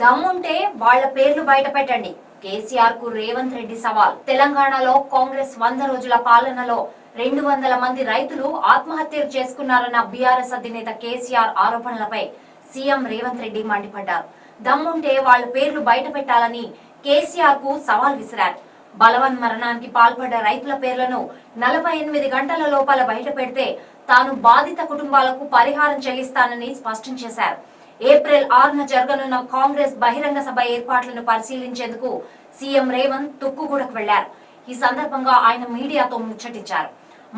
దమ్ముంటే వాళ్ళ పేర్లు బయట పెట్టండి కేసీఆర్కు రేవంత్ రెడ్డి సవాల్. తెలంగాణలో కాంగ్రెస్ వంద రోజుల పాలనలో రెండు వందల మంది రైతులు ఆత్మహత్యలు చేసుకున్నారన్న బీఆర్ఎస్ అధినేత కేసీఆర్ ఆరోపణలపై సీఎం రేవంత్ రెడ్డి మండిపడ్డారు. దమ్ముంటే వాళ్ళ పేర్లు బయట పెట్టాలని కేసీఆర్కు సవాల్ విసిరారు. బలవన్ మరణానికి పాల్పడ్డ రైతుల పేర్లను నలభై ఎనిమిది గంటల లోపల బయట పెడితే తాను బాధిత కుటుంబాలకు పరిహారం చెల్లిస్తానని స్పష్టం చేశారు. ఏప్రిల్ ఆరున జరగనున్న కాంగ్రెస్ బహిరంగ సభ ఏర్పాట్లను పరిశీలించేందుకు సీఎం రేవంత్ తుక్కుగూడకు వెళ్ళారు. ఈ సందర్భంగా ఆయన మీడియాతో ముచ్చటించారు.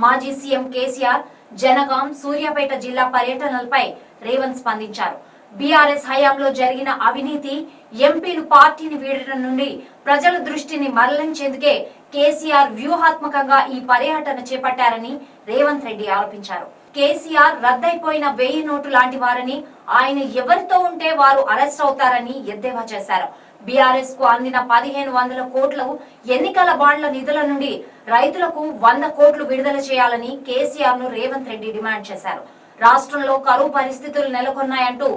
మాజీ సీఎం కేసీఆర్ జనగాం సూర్యాపేట జిల్లా పర్యటనలపై రేవంత్ స్పందించారు. బీఆర్ఎస్ హయాంలో జరిగిన అవినీతి ఎంపీలు పార్టీని వీడటం నుండి ప్రజల దృష్టిని మరలించేందుకే కేసీఆర్ వ్యూహాత్మకంగా ఈ పర్యటన చేపట్టారని రేవంత్ రెడ్డి ఆరోపించారు. కేసీఆర్ రద్దయిపోయిన వెయ్యి నోటు లాంటి వారని ఆయన ఎవరితో ఉంటే వారు అరెస్ట్ అవుతారని ఎద్దేవా చేశారు. బీఆర్ఎస్కు అందిన పదిహేను వందల కోట్లు ఎన్నికల బాండ్ల నిధుల నుండి రైతులకు వంద కోట్లు విడుదల చేయాలని కేసీఆర్ను రేవంత్ రెడ్డి డిమాండ్ చేశారు. రాష్ట్రంలో కరువు పరిస్థితులు నెలకొన్నాయంటూ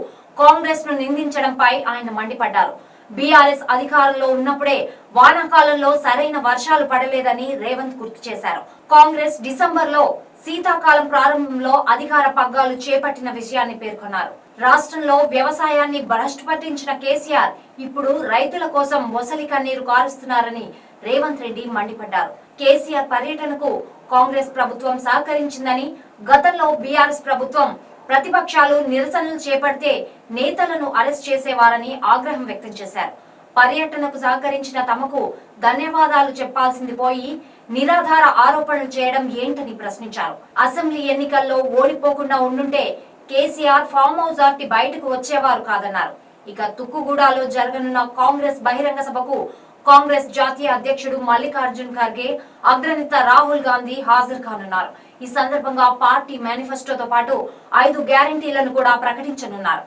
కాంగ్రెస్ను నిందించడంపై ఆయన మండిపడ్డారు. బీఆర్ఎస్ అధికారంలో ఉన్నప్పుడే వానాకాలంలో సరైన వర్షాలు పడలేదని రేవంత్ గుర్తు చేశారు. కాంగ్రెస్ డిసెంబర్లో శీతాకాలం ప్రారంభంలో అధికార పగ్గాలు చేపట్టిన విషయాన్ని పేర్కొన్నారు. రాష్ట్రంలో వ్యవసాయాన్ని భ్రష్టు పట్టించిన కేసీఆర్ ఇప్పుడు రైతుల కోసం మొసలి కన్నీరు కారుస్తున్నారని రేవంత్ రెడ్డి మండిపడ్డారు. కేసీఆర్ పర్యటనకు కాంగ్రెస్ ప్రభుత్వం సహకరించిందని గతంలో బీఆర్ఎస్ ప్రభుత్వం ప్రతిపక్షాలు నిరసనలు చేపడితే నేతలను అరెస్ట్ చేసేవారని ఆగ్రహం వ్యక్తం చేశారు. పర్యటనకు సహకరించిన తమకు ధన్యవాదాలు చెప్పాల్సింది పోయి నిరాధార ఆరోపణలు చేయడం ఏంటని ప్రశ్నించారు. అసెంబ్లీ ఎన్నికల్లో ఓడిపోకుండా ఉండుంటే కేసీఆర్ ఫామ్ హౌస్ ఆర్టి బయటకు వచ్చేవారు కాదన్నారు. ఇక తుక్కుగూడలో జరగనున్న కాంగ్రెస్ బహిరంగ సభకు కాంగ్రెస్ జాతీయ అధ్యక్షుడు మల్లికార్జున్ ఖర్గే అగ్రనేత రాహుల్ గాంధీ హాజరు కానున్నారు. ఈ సందర్భంగా పార్టీ మేనిఫెస్టోతో పాటు ఐదు గ్యారంటీలను కూడా ప్రకటించనున్నారు.